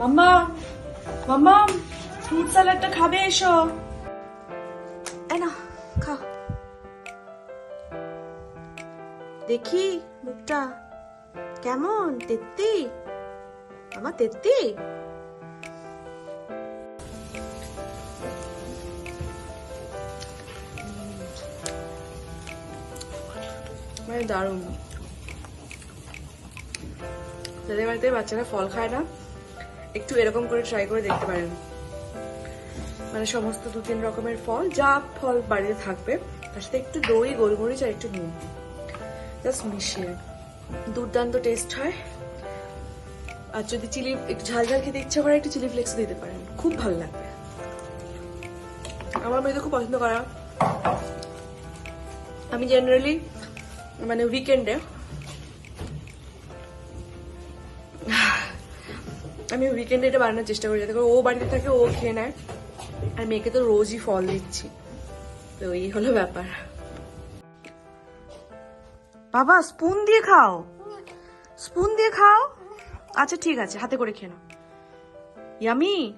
মাম্মা মাম্মা fruit স্যালাডটা খাবে এসো। না খাও। দেখি মুখটা কেমন তেত্তি? আমার তেত্তি? মানে দারুণ। যাদের বাড়িতে বাচ্চারা ফল খায় না। একটু এরকম করে ট্রাই করে দেখতে পারেন। মানে সমস্ত দু তিন রকমের ফল, যা ফল বাড়িতে থাকবে, তার সাথে একটু দই, গোলমরিচ আর একটু নুন জাস্ট মিশিয়ে। দুর্দান্ত টেস্ট হয়। আর যদি চিলি, একটু ঝাল ঝাল খেতে ইচ্ছা করে, একটু চিলি ফ্লেক্স দিতে পারেন। খুব ভালো লাগবে। আমার মেয়ে তো খুব পছন্দ করা। আমি জেনারেলি মানে উইকেন্ডে আমি উইকেন্ডে এটা বানানোর চেষ্টা করি, যাতে করে ও বাড়িতে থাকে, ও খেয়ে নেয়। আর মেয়েকে তো রোজই ফল দিচ্ছি। তো এই হলো ব্যাপার। বাবা স্পুন দিয়ে খাও। স্পুন দিয়ে খাও? আচ্ছা ঠিক আছে, হাতে করে খেয়ে নাও। ইয়ামি